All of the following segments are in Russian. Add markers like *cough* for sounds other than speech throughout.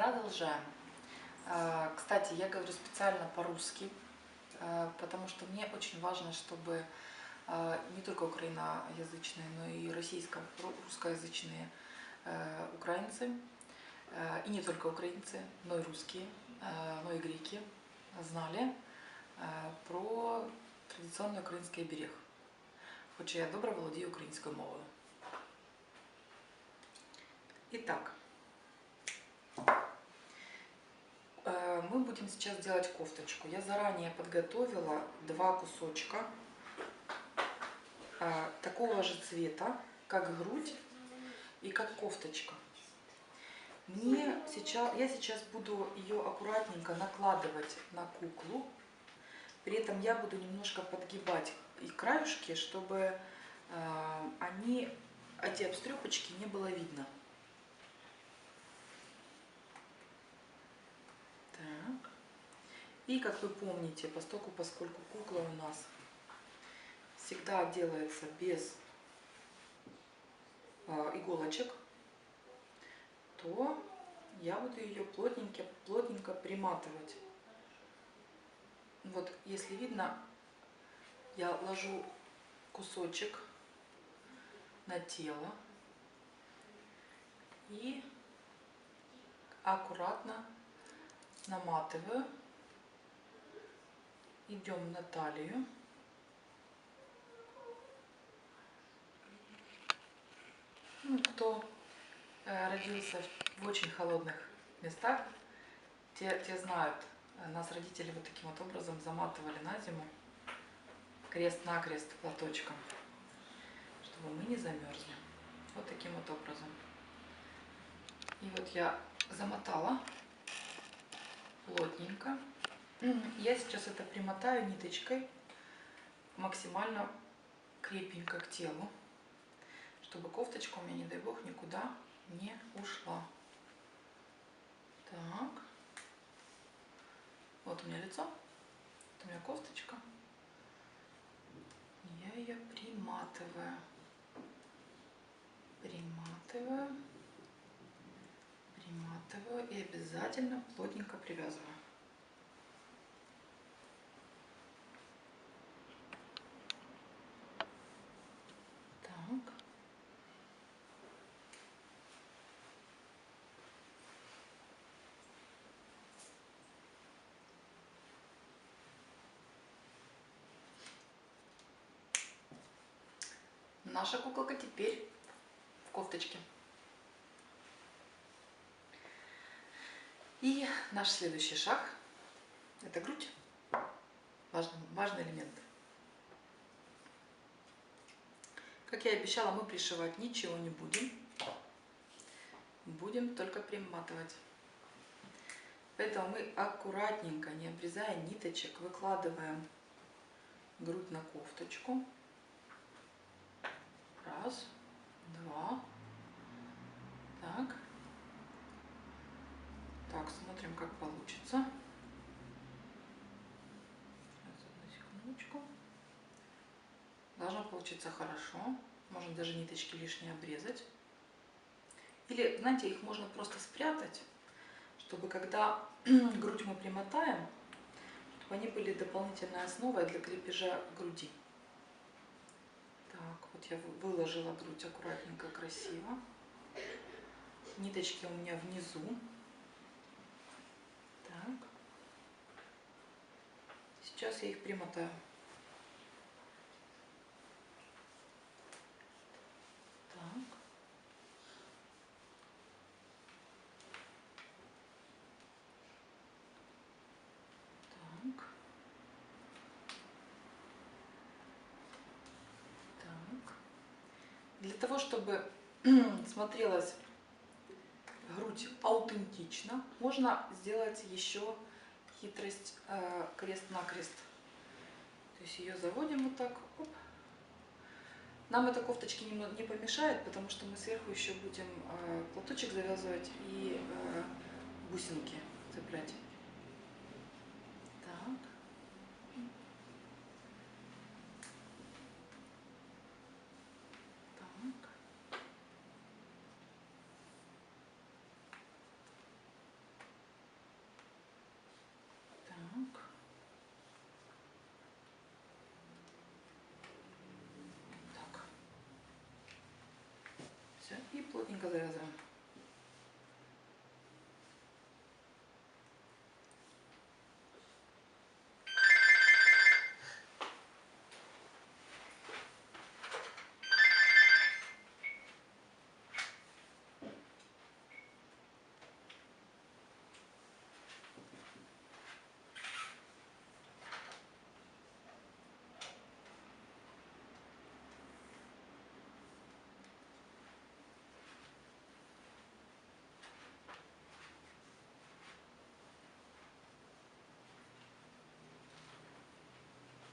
Продолжаем. А, Кстати, я говорю специально по-русски, а, потому что мне очень важно, чтобы а, не только украиноязычные, но и российско- ру- русскоязычные э, украинцы, э, и не только украинцы, но и русские, э, но и греки знали е, про традиційний український оберіг. Хоча я добре володію українською мовою. Итак, э, Мы будем сейчас делать кофточку. Я заранее подготовила два кусочка э, такого же цвета, как грудь и как кофточка. Мне сейчас, я сейчас буду ее аккуратненько накладывать на куклу. При этом я буду немножко подгибать и краюшки, чтобы э, они, эти обстрепочки не было видно. Так. И как вы помните, поскольку, поскольку кукла у нас всегда делается без э, иголочек, то я буду ее плотненько, плотненько приматывать. Вот, если видно, я ложу кусочек на тело и аккуратно наматываю. Идем на талию. Ну, кто э, родился в очень холодных местах, те, те знают, э, нас родители вот таким вот образом заматывали на зиму крест-накрест платочком, чтобы мы не замерзли. Вот таким вот образом. И вот я замотала плотненько. Я сейчас это примотаю ниточкой максимально крепенько к телу, чтобы кофточка у меня, не дай бог, никуда не ушла. Так. Вот у меня лицо, вот у меня кофточка. Я ее приматываю. Приматываю. Приматываю и обязательно плотненько привязываю. Так. Наша куколка теперь в кофточке. И наш следующий шаг – это грудь. Важный, важный элемент. Как я и обещала, мы пришивать ничего не будем. Будем только приматывать. Поэтому мы аккуратненько, не обрезая ниточек, выкладываем грудь на кофточку. Раз, два. Так. Так, смотрим, как получится. Сейчас, одну секундочку. Должно получиться хорошо. Можно даже ниточки лишние обрезать. Или, знаете, их можно просто спрятать, чтобы когда *clears throat* грудь мы примотаем, чтобы они были дополнительной основой для крепежа груди. Так, вот я вы- выложила грудь аккуратненько, красиво. Ниточки у меня внизу. Так. Сейчас я их примотаю. Так. Так. Для того, чтобы *clears throat* смотрелась грудь аутентично, можно сделать еще хитрость э, крест-накрест. То есть ее заводим вот так. Оп. Нам эта кофточки не, не помешает, потому что мы сверху еще будем э, платочек завязывать и э, бусинки цеплять. Так. Так. И плотненько завязываем.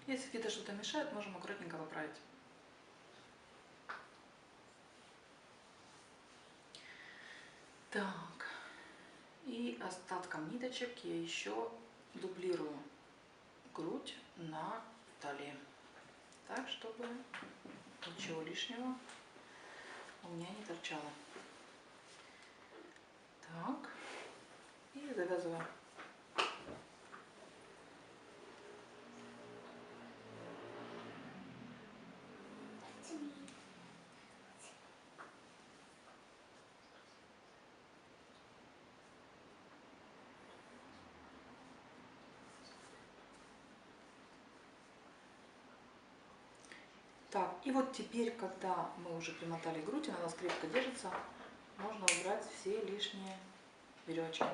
Если где-то что-то мешает, можем аккуратненько поправить. Так, и остатком ниточек я еще дублирую грудь на талии. Так, чтобы ничего лишнего у меня не торчало. Так, и завязываю. Так, и вот теперь, когда мы уже примотали грудь, она у нас крепко держится, можно убрать все лишние веревочки.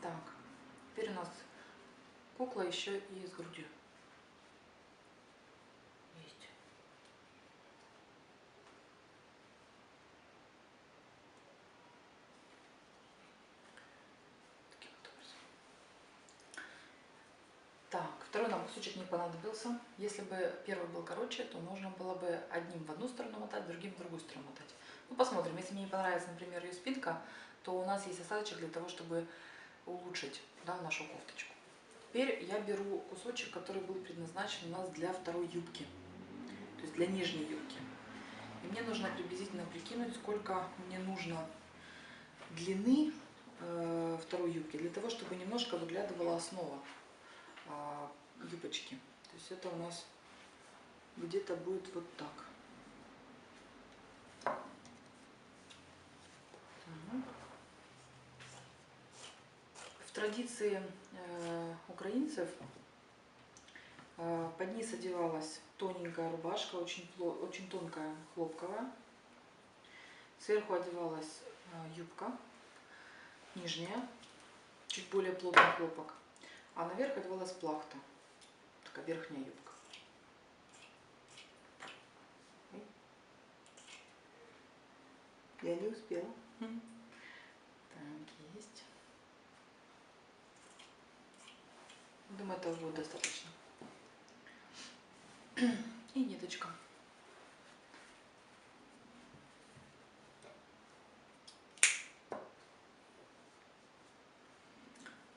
Так, теперь у нас кукла еще и с грудью. Так, второй нам кусочек не понадобился. Если бы первый был короче, то нужно было бы одним в одну сторону мотать, другим в другую сторону мотать. Ну, посмотрим. Если мне не понравится, например, ее спинка, то у нас есть осадочек для того, чтобы улучшить да, нашу кофточку. Теперь я беру кусочек, который был предназначен у нас для второй юбки, то есть для нижней юбки. И мне нужно приблизительно прикинуть, сколько мне нужно длины э, второй юбки, для того, чтобы немножко выглядывала основа а, юбочки. То есть это у нас где-то будет вот так. В традиции э, украинцев э, под низ одевалась тоненькая рубашка, очень, очень тонкая, хлопковая. Сверху одевалась э, юбка нижняя, чуть более плотный хлопок. А наверх одевалась плахта, такая верхняя юбка. Я не успела. Так, есть. Думаю, этого будет достаточно. И ниточка.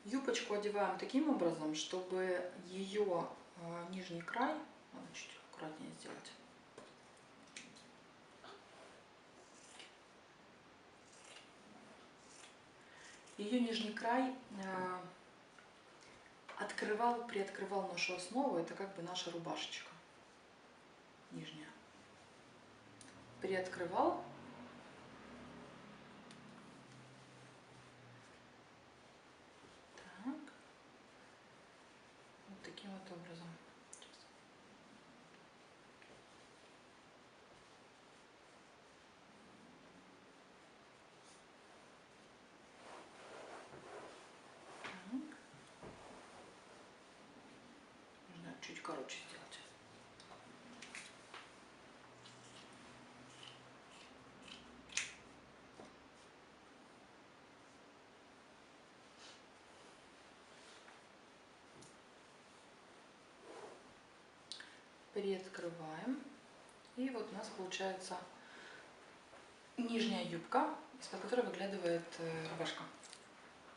Юбочку одеваем таким образом, чтобы ее нижний край, надо чуть аккуратнее сделать, ее нижний край а, открывал, приоткрывал нашу основу, это как бы наша рубашечка нижняя. Приоткрывал образом. Нужно чуть короче сделать. приоткрываем. И вот у нас получается нижняя юбка, из-под которой выглядывает э, рубашка.